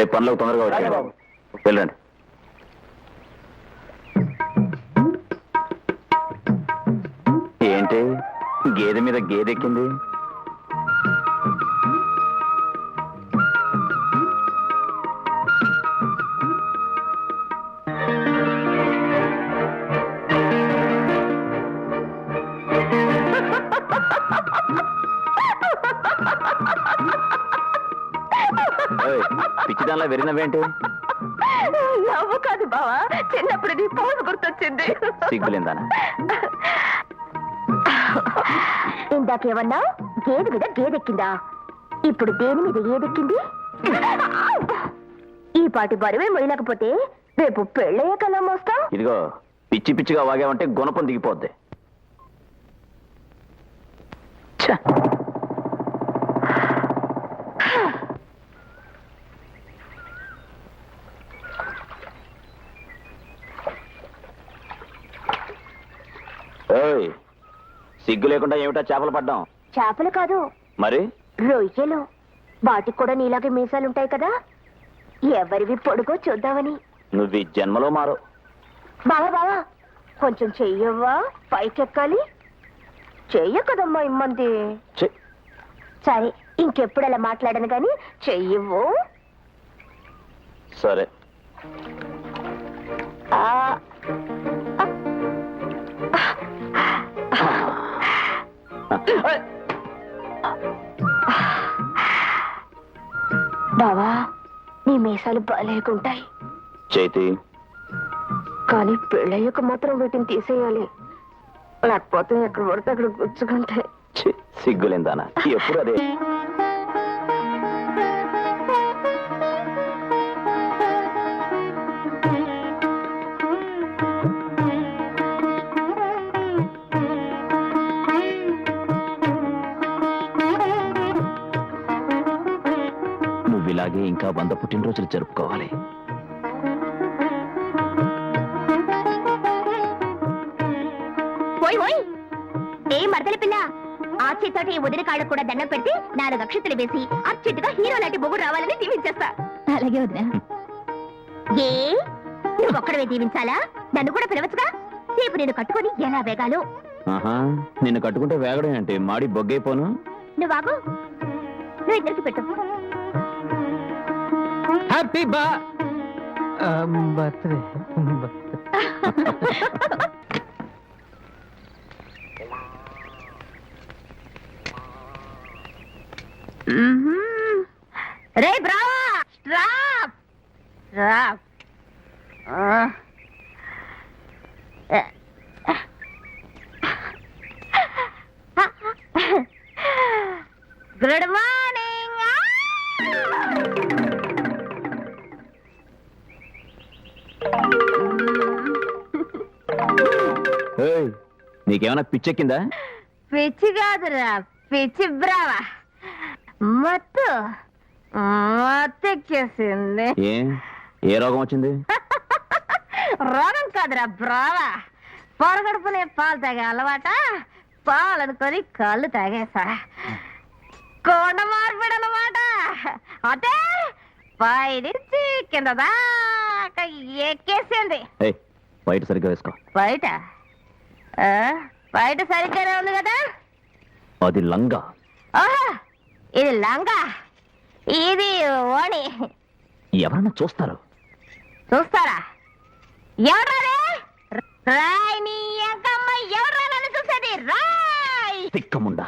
రేపు పనులకు తొందరగా వచ్చాయి బాబు. వెళ్ళండి. ఏంటి? గేదె మీద గేదె పిచ్చిదానిలా వెరినవేంటి నవ్వు కాదు బావా చిన్నప్పుడు నీ పోజు గుర్తొచ్చింది. సిగ్గులేందానా? ఇందాకేమన్నా గేదె మీద గేదెక్కిందా? ఇప్పుడు దేని మీద ఏదెక్కింది ఈ పాటి బరువే మొయ్యలేకపోతే రేపు పెళ్ళయ్యే కలా మోస్తా ఇదిగో పిచ్చి పిచ్చిగా వాగామంటే గుణపం దిగిపోద్ది ఛ! ఏయ్, సిగ్గు లేకుండా ఏమిటా చేపలు పడ్డాం. చేపలు కాదు. మరి? రొయ్యలు. వాటికి కూడా నీలాగే మీసాలుంటాయి కదా? ఎవరివి పొడుగో చూద్దామని. నువ్వు ఈ జన్మలో మారు. బావా బావా కొంచెం చెయ్యవ్వా? పైకెక్కాలి. చెయ్య కదమ్మా ఇమ్మంది! సరే ఇంకెప్పుడు అలా మాట్లాడను గాని చెయ్యవు సరే. ఆ. బావా నీ మీసాలు బాగాలేకుంటాయి చైతి. కానీ పెళ్ళయ్యాక మాత్రం వీటిని తీసేయాలి. లేకపోతే ఎక్కడ పడితే అక్కడ గుచ్చుకుంటాయి. సిగ్గులేందానా ఎప్పుడు అదే? వంద పుట్టినరోజులు జరుపుకోవాలి. ఏ మరదల పిల్ల? ఆ చేతోటి వదిన కాళ్ళకు కూడా దండం పెడితే నాలుగు అక్షతలు వేసి అర్చెట్టుగా హీరో లాంటి బొగుడు రావాలని దీవించేస్తా. అలాగే వదిన. ఏ? నువ్వు ఒక్కడవే దీవించాలా? నన్ను కూడా పిలవచ్చుగా? రేపు నేను కట్టుకొని ఎలా వేగాలో? ఆహా నిన్ను కట్టుకుంటే వేగడం ఏంటి? మాడి బొగ్గైపోను. నువ్వు బాబు నువ్వు ఇద్దరికి పెట్టు. హ్యాపీ బా బర్త్డే రే బ్రావా స్ట్రాప్ స్ట్రాప్ గుడ్ మార్నింగ్ నీకేమైనా పిచ్చెక్కిందా? పిచ్చి కాదురా పిచ్చి బ్రావా మత్తు మత్తెక్కేసింది. ఏ? ఏ రోగం వచ్చింది? రోగం కాదురా బ్రావా. పొరగడుపునే పాలు తాగే అలవాట? పాలు అనుకొని కళ్ళు తాగేసా. కొండ మార్పిడి అన్నమాట అదే పైనుంచి కింద దాకా ఎక్కేసింది. ఏయ్ బయట సరిగ్గా వేసుకో. బయట? బయట సరిగ్గానే ఉంది కదా? అది లంగా. ఓహో ఇది లంగా. ఇది ఓణి. ఎవరన్నా చూస్తారు? చూస్తారా? ఎవరారే రాయ్ నీ అంకమ్మ ఎవరా నన్ను చూసేది? రాయ్! తిక్కముండా.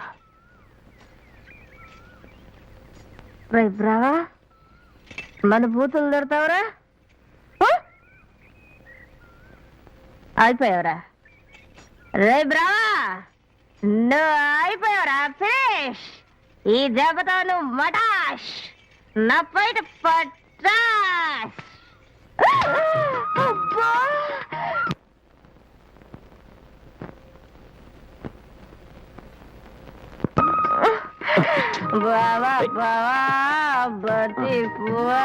రై బ్రావా. మన బూతులు దొరుకుతావరా అయిపోయావరా రే బ్రావా నువ్వు అయిపోయావురా ఫినిష్. ఈ దెబ్బతో నువ్వు మటాష్. నా పైట పటాష్ బావా బావా బతి పువ్వా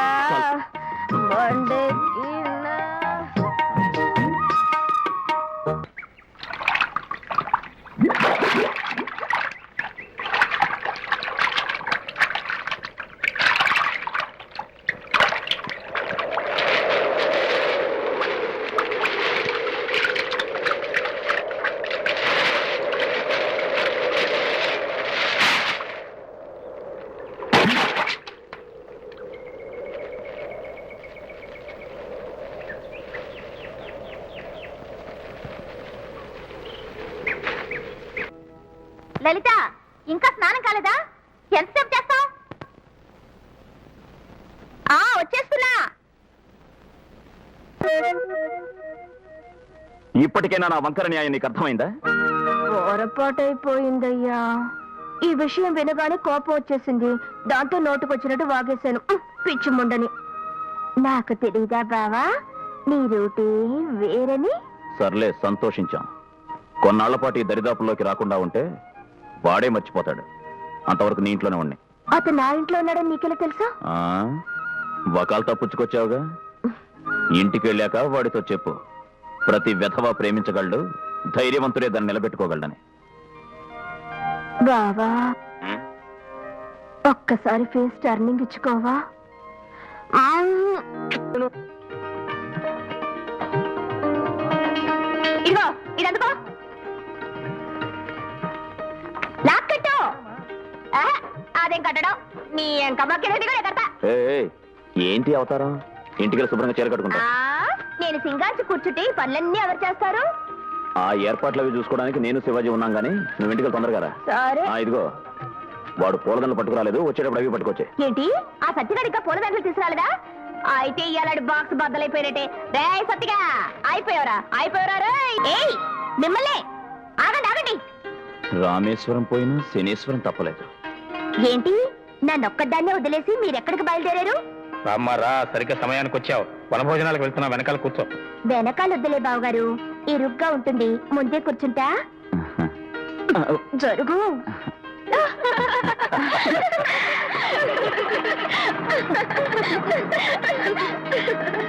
లలిత ఇంకా స్నానం కాలేదా? ఎంతసేపు చేస్తావు? ఆ వచ్చేస్తున్నా. ఇప్పటికైనా నా వంకర న్యాయం నీకు అర్థమైందా? పొరపాటైపోయిందయ్యా. ఈ విషయం వినగానే కోపం వచ్చేసింది. దాంతో నోటుకొచ్చినట్టు వాగేశాను. పిచ్చి ముండని. నాకు తెలీదా బావా? నీ రూటే వేరని? సర్లే సంతోషించాం. కొన్నాళ్ళ పాటు ఈ దరిదాపుల్లోకి రాకుండా ఉంటే వాడే మర్చిపోతాడు. అంతవరకు నీ ఇంట్లోనే ఉండి. అతను నా ఇంట్లో ఉన్నాడని నీకెలా తెలుసా? వకాలతో పుచ్చుకొచ్చావుగా? ఇంటికి వెళ్ళాక వాడితో చెప్పు. ప్రతి వెధవా ప్రేమించగలడు ధైర్యవంతుడే దాన్ని నిలబెట్టుకోగలడని. బావా ఒక్కసారి ఫేస్ టర్నింగ్ ఇచ్చుకోవా? ఇదిగో లాక్ కట్టడం నీ ఎంకమ్మకి కూడా కడతా ఏయ్, ఏంటి అవతారం? ఇంటికి శుభ్రంగా చీర కట్టుకుంటా. ఆ, నేను సింగార్చి కూర్చుంటే పనులన్నీ ఎవరు చేస్తారు? ఆ ఏర్పాట్లు అవి చూసుకోవడానికి నేను శివాజీ ఉన్నాం గానీ నువ్వు ఇంటికి తొందరగా రా. ఇదిగో వాడు పూలదండలు పట్టుకురాలేదు వచ్చేటప్పుడు అవి పట్టుకొచ్చే. ఏంటి? ఆ సత్యగాడిగా పూల దండలు తీసుకురాలేదా? అయితే ఇయ్యాలాడి బాక్స్ బద్దలైపోయినట్టే. రే సత్తిగా అయిపోయావరా అయిపోయారా ఏయ్ మిమ్మల్ని ఆగండి ఆగండి. రామేశ్వరం పోయినా శనేశ్వరం తప్పలేదు. ఏంటి? నన్నొక్కదాన్నే వదిలేసి మీరెక్కడికి బయలుదేరారు? రామ్మారా సరిగ్గా సమయానికి వచ్చావు. వనభోజనాలకు వెళ్తున్నా వెనకాల కూర్చో. వెనకాల వద్దులే బావగారు. ఇరుగ్గా ఉంటుంది. ముందే కూర్చుంటా. జరుగు.